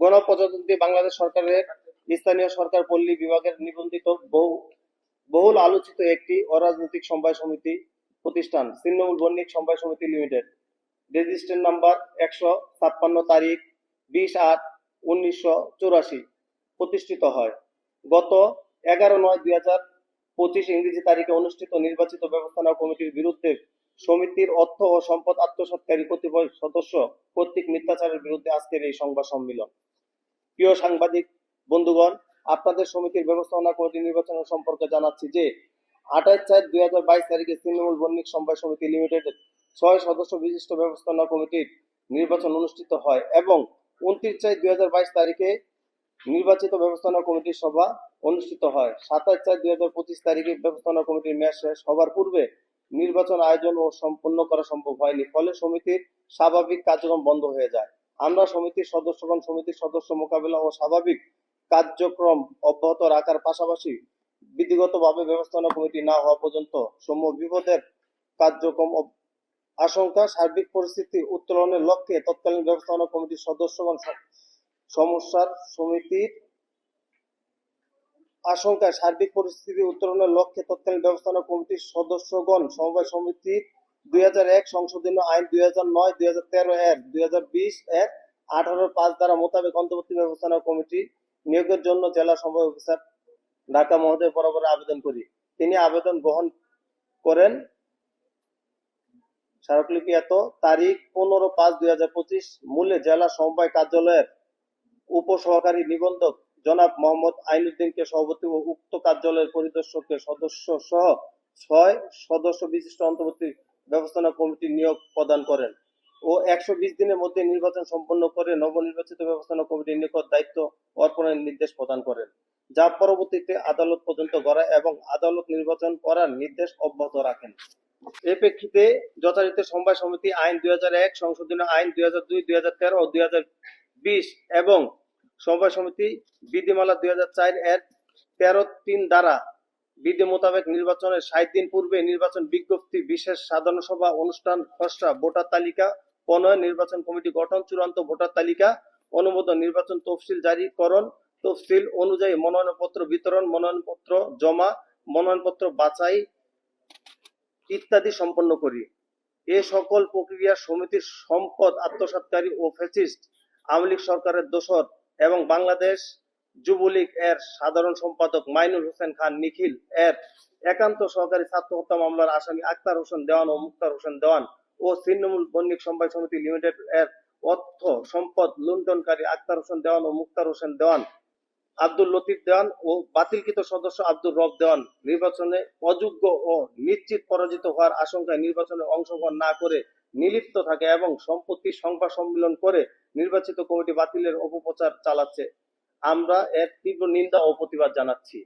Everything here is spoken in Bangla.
গণপ্রজাতন্ত্রী বাংলাদেশ সরকারের স্থানীয় সরকার পল্লী বিভাগের নিবন্ধিত বহু, বহুল আলোচিত একটি অরাজনৈতিক সমবায় সমিতি প্রতিষ্ঠান তৃণমূল বণিক সমবায় সমিতি লিমিটেড। রেজিস্ট্রেশন নাম্বার একশো ছাপ্পান্ন তারিখ বিশ আট উনিশশো চৌরাশি প্রতিষ্ঠিত হয়। গত এগারো নয় দুই হাজার পঁচিশ ইংরেজি তারিখে অনুষ্ঠিত নির্বাচিত ব্যবস্থাপনা কমিটির বিরুদ্ধে সমিতির অর্থ ও সম্পদ আত্মসাৎকারী কতিপয় সদস্য কর্তৃক মিথ্যাচারের বিরুদ্ধে আজকের এই সংবাদ সম্মেলন। প্রিয় সাংবাদিক, বন্ধুগণ, আপনাদের সমিতির ব্যবস্থাপনা কমিটি নির্বাচনের সম্পর্কে জানাচ্ছি যে, আঠাশ চার দুই হাজার বাইশ তারিখে তৃণমূল বণিক সমবায় সমিতি লিমিটেডের ছয় সদস্য বিশিষ্ট ব্যবস্থাপনা কমিটির নির্বাচন অনুষ্ঠিত হয় এবং উনত্রিশ চার দুই হাজার বাইশ তারিখে নির্বাচিত ব্যবস্থাপনা কমিটির সভা অনুষ্ঠিত হয়। সাতাশ চার দুই হাজার পঁচিশ তারিখে ব্যবস্থাপনা কমিটির মেয়াদ শেষ হবার পূর্বে নির্বাচন আয়োজন ও সম্পন্ন করা সম্ভব হয়নি, ফলে সমিতির স্বাভাবিক কার্যক্রম বন্ধ হয়ে যায়। আমরা সমিতির সদস্যগণ, সমিতির সদস্য মোকাবেলা ও স্বাভাবিক কার্যক্রম অব্যাহত রাখার পাশাপাশি বিধিগতভাবে ব্যবস্থাপনা কমিটি না হওয়া পর্যন্ত সমূহ বিপদের কার্যক্রম আশঙ্কা, সার্বিক পরিস্থিতি উত্তোলনের লক্ষ্যে তৎকালীন ব্যবস্থাপনা কমিটির সদস্যগণ সমস্যার সমিতির আশঙ্কায় সার্বিক পরিস্থিতি উত্তরণের লক্ষ্যে তৎকালীন ব্যবস্থাপনা কমিটির সদস্যগণ সমবায় সমিতির দুই আইন দুই হাজার নয় এক আঠারো পাঁচ মোতাবেক অন্তর্বর্তী ব্যবস্থাপনা কমিটি নিয়োগের জন্য জেলা সমবায় অফিসার ঢাকা মহোদয় বরাবর আবেদন করি। তিনি আবেদন গ্রহণ করেন স্মারকলিপি এত তারিখ পনেরো পাঁচ দুই হাজার পঁচিশ মূল্যে জেলা সমবায় কার্যালয়ের উপসহকারী নিবন্ধক জনাব মোহাম্মদ আইনুদ্দিনকে সভাপতি ও উক্ত কার্যালয়ের পরিদর্শককে সদস্য সহ ছয় সদস্য বিশিষ্ট অন্তর্বর্তী ব্যবস্থাপনা কমিটি নিয়োগ প্রদান করেন ও একশো বিশ দিনের মধ্যে নির্বাচন সম্পন্ন করে নবনির্বাচিত ব্যবস্থাপনা কমিটির নিকট দায়িত্ব অর্পণের নির্দেশ প্রদান করেন, যা পরবর্তীতে আদালত পর্যন্ত গড়ায় এবং আদালত নির্বাচন করার নির্দেশ অব্যাহত রাখেন। এ প্রেক্ষিতে যথারীতি সমবায় সমিতি আইন দুই হাজার এক, সংশোধনী আইন দুই হাজার দুই দুই হাজার তেরো দুই হাজার বিশ এবং সমবায় সমিতি বিধিমালা দুই হাজার চার এর তেরো তিন দ্বারা বিধি মোতাবেক নির্বাচনের ষাট দিন পূর্বে নির্বাচন বিজ্ঞপ্তি, বিশেষ সাধারণ সভা, অনুষ্ঠান, খসড়া, ভোটার তালিকা, প্রণয়ন, নির্বাচন কমিটি গঠন, চূড়ান্ত ভোটার তালিকা, অনুমোদন, নির্বাচন তফসিল জারিকরণ তফসিল অনুযায়ী মনোনয়নপত্র বিতরণ, মনোনয়নপত্র জমা, মনোনয়নপত্র বাছাই ইত্যাদি সম্পন্ন করি। এ সকল প্রক্রিয়া সমিতির সম্পদ, আত্মসাৎকারী ও ফ্যাসিস্ট, আওয়ামী লীগ সরকারের দোসর এবং বাংলাদেশ যুবলীগ এর সাধারণ সম্পাদক মাইনুল হোসেন খান নিখিল এর একান্ত সহকারী ছাত্র হত্যা মামলার আসামি আক্তার হোসেন দেওয়ান ও মুক্তার হোসেন দেওয়ান ও ছিন্নমূল বণিক সমবায় সমিতি লিমিটেড এর অর্থ সম্পদ লুণ্ঠনকারী আক্তার হোসেন দেওয়ান ও মুক্তার হোসেন দেওয়ান, আব্দুল লতিফ দেওয়ান ও বাতিলকৃত সদস্য আব্দুর রব দেওয়ান। নির্বাচনে অযোগ্য ও নিশ্চিত পরাজিত হওয়ার আশঙ্কায় নির্বাচনে অংশগ্রহণ না করে নিলিপ্ত থাকে এবং সম্পত্তি সংবাদ সম্মেলন করে নির্বাচিত কমিটি বাতিলের অপপ্রচার চালাচ্ছে। আমরা এর তীব্র নিন্দা ও প্রতিবাদ জানাচ্ছি।